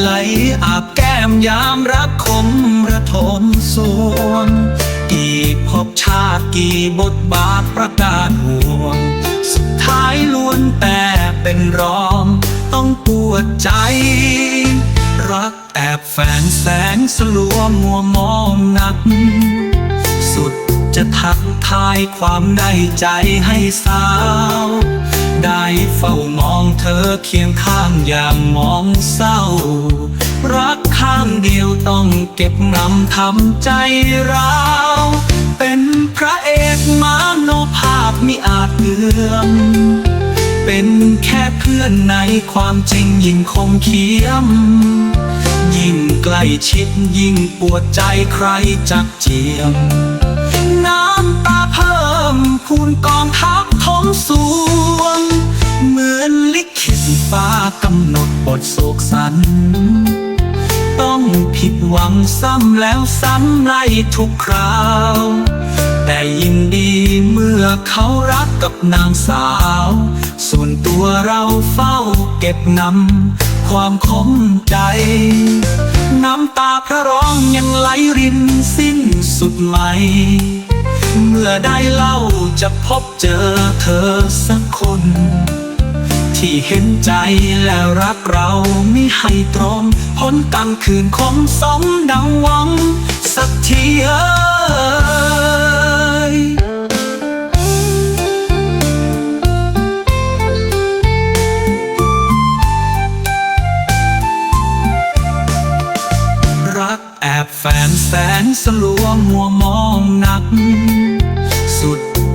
ไหลอาบแก้มยามรักคมระทมสวงกี่ภพชาติกี่บทบาทประกาศห่วง สุดท้ายล้วนแต่เป็นรองต้องปวดใจ รักแอบแฝงแสงสลัวมัวมองนัก สุดจะทักทายความในใจให้สาว ได้เฝ้ามองเธอเคียงข้างอย่างมองเศร้า รักข้างเดียวต้องเก็บงำทำใจร้าวเป็นพระเอกมาโนภาพมิอาจเอื้อมเป็นแค่เพื่อนในความจริงยิ่งคงเขียม ยิ่งใกล้ชิดยิ่งปวดใจใครจักเจียม น้ำตาเพิ่มคูณกองทัพ ทโศกสันต้องผิดหวังซ้ำแล้วซ้ำในทุกคราว แต่ยินดีเมื่อเขารักกับนางสาว ส่วนตัวเราเฝ้าเก็บนำความคมใจ น้ำตาพระร้องยังไหลรินสิ้นสุดไหมเมื่อได้เล่าจะพบเจอเธอสักคน ที่เห็นใจและรักเราไม่ให้ตรงพ้นกรรมคืนคงสมดังหวัง สักทีเอ้ยรักแอบแฝงแสนสลัวมัวมองหนัก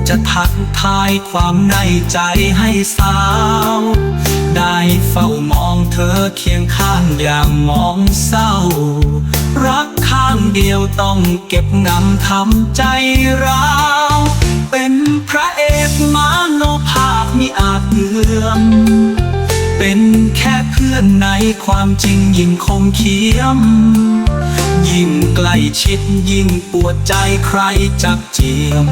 จะทักทายความในใจให้สาว ได้เฝ้ามองเธอเคียงข้างอย่างมองเศร้า รักข้างเดียวต้องเก็บงำทำใจร้าวเป็นพระเอกมาโนภาพมิอาจเอื้อมเป็นแค่เพื่อนในความจริงยิ่งคงเขียม ยิ่งใกล้ชิดยิ่งปวดใจใครจักเจียม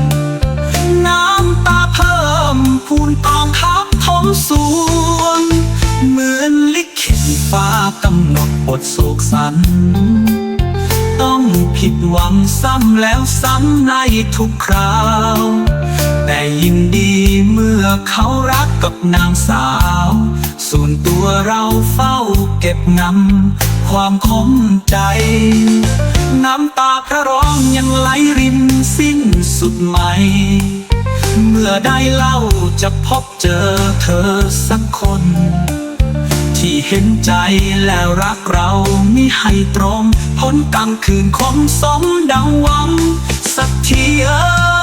น้ำตาเพิ่มพูนกองทัพทมสวงเหมือนลิขิตฟ้ากำหนดบทโศกสัน ต้องผิดหวังซ้ำแล้วซ้ำในทุกคราว แต่ยินดีเมื่อเขารักกับนางสาว ส่วนตัวเราเฝ้าเก็บงำความคมใจ น้ำตาพระร้องยังไหลรินสิ้นสุดไหม เมื่อได้เล่าจะพบเจอเธอสักคน ที่เห็นใจแล้วรักเราไม่ให้ตรงพ้นกลางคืนคงสมดังหวัง สักทีเอ้